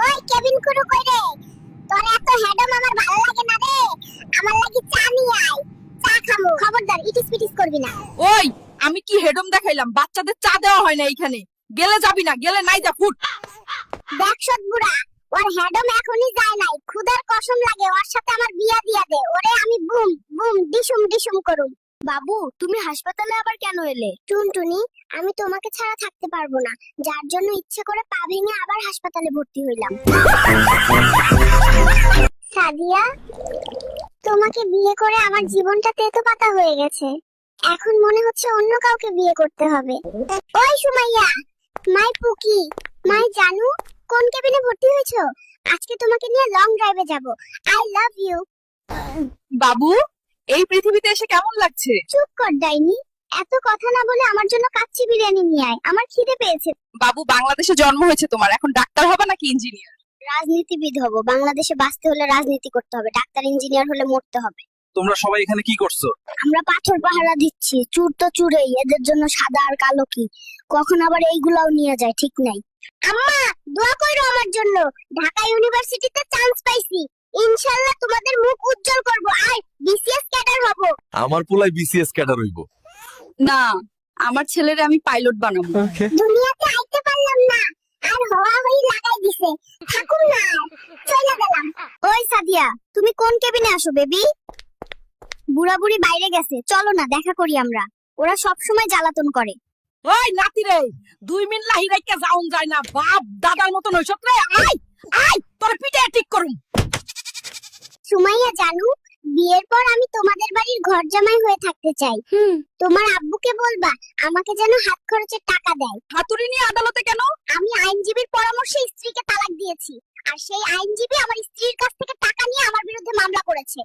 ওই কেবিন কুরু কই রে? তোর এত হেডম আমার ভালো লাগে না রে। আমার লাগি চা নিয়ে আয়। চা খামু। খবরদার ইটিস পিটিস করবি না। ওই আমি কি হেডম দেখাইলাম? বাচ্চাদের চা দেওয়া হয় না এইখানে। গেলে যাবি না গেলে নাই যা ফুট। দেখ বুড়া ওর হেডম এখনই যায় নাই। খুদার কসম লাগে ওর সাথে আমার বিয়া দিয়া দে। ওরে আমি বুম বুম ডিসুম ডিসুম করুম। বাবু, তুমি হাসপাতালে আবার কেন এলে? টুনটুনি, আমি তোমাকে ছাড়া থাকতে পারব না। যার জন্য ইচ্ছে করে পা ভেঙে আবার হাসপাতালে ভর্তি হইলাম। সাদিয়া, তোমাকে বিয়ে করে আমার জীবনটা তেতো পাতা হয়ে গেছে। এখন মনে হচ্ছে অন্য কাউকে বিয়ে করতে হবে। ওই সুমাইয়া, মাই পুকি, মাই জানু, কোন কেবিনে ভর্তি হয়েছো? আজকে তোমাকে নিয়ে লং ড্রাইভে যাব। আই লাভ ইউ বাবু? এই পৃথিবীতে এসে কেমন লাগছে? চুপ কর ডাইনি। এত কথা না বলে আমার জন্য কাচ্চি বিরিয়ানি নিয়ে আয়। আমার খিদে পেয়েছে। বাবু বাংলাদেশে জন্ম হয়েছে তোমার। এখন ডাক্তার হবে নাকি ইঞ্জিনিয়ার রাজনীতিবিদ হব। বাংলাদেশে বাঁচতে হলে রাজনীতি করতে হবে। ডাক্তার ইঞ্জিনিয়ার হলে মরতে হবে। তোমরা সবাই এখানে কি করছ? আমরা পাথর পাহারা দিচ্ছি। চুর তো চুরেই। এদের জন্য সাদা আর কালো কি? কখন আবার এইগুলাও নিয়ে যায়? ঠিক নাই। আম্মা দোয়া কইরো আমার জন্য। ঢাকা ইউনিভার্সিটিতে চান্স পাইছি। ইনশাআল্লাহ তোমাদের মুখ উজ্জ্বল করব আর বিসিএস ক্যাডার হব আমার পোলাই বিসিএস ক্যাডার হইব। না আমার ছেলেরে আমি পাইলট বানাবো। দুনিয়াতে আইতে পারলাম না আর হওয়া হই লাগাই দিছে। থাকুন না চলে গেলাম। ওই সাদিয়া তুমি কোন কেবিনে আসো বেবি? বুড়া বুড়ি বাইরে গেছে চলো না দেখা করি আমরা। ওরা সব সময় জ্বালাতন করে। ওই নাতি রে দুই মিনিট লাহি রাইকা যাওন যায় না বাপ দাদার মতন হইছত রে আই আই তোর পিঠে ঠিক করুম। সুমাইয়া জানু বিয়ের পর আমি তোমাদের বাড়ির ঘর জামাই হয়ে থাকতে চাই। হুম। তোমার আব্বুকে বলবা আমাকে যেন হাত খরচের টাকা দেয়। হাতুড়ি নিয়ে আদালতে কেন? আমি আইনজীবীর পরামর্শে স্ত্রীকে তালাক দিয়েছি। আর সেই আইনজীবী আমার স্ত্রীর কাছ থেকে টাকা নিয়ে আমার বিরুদ্ধে মামলা করেছে।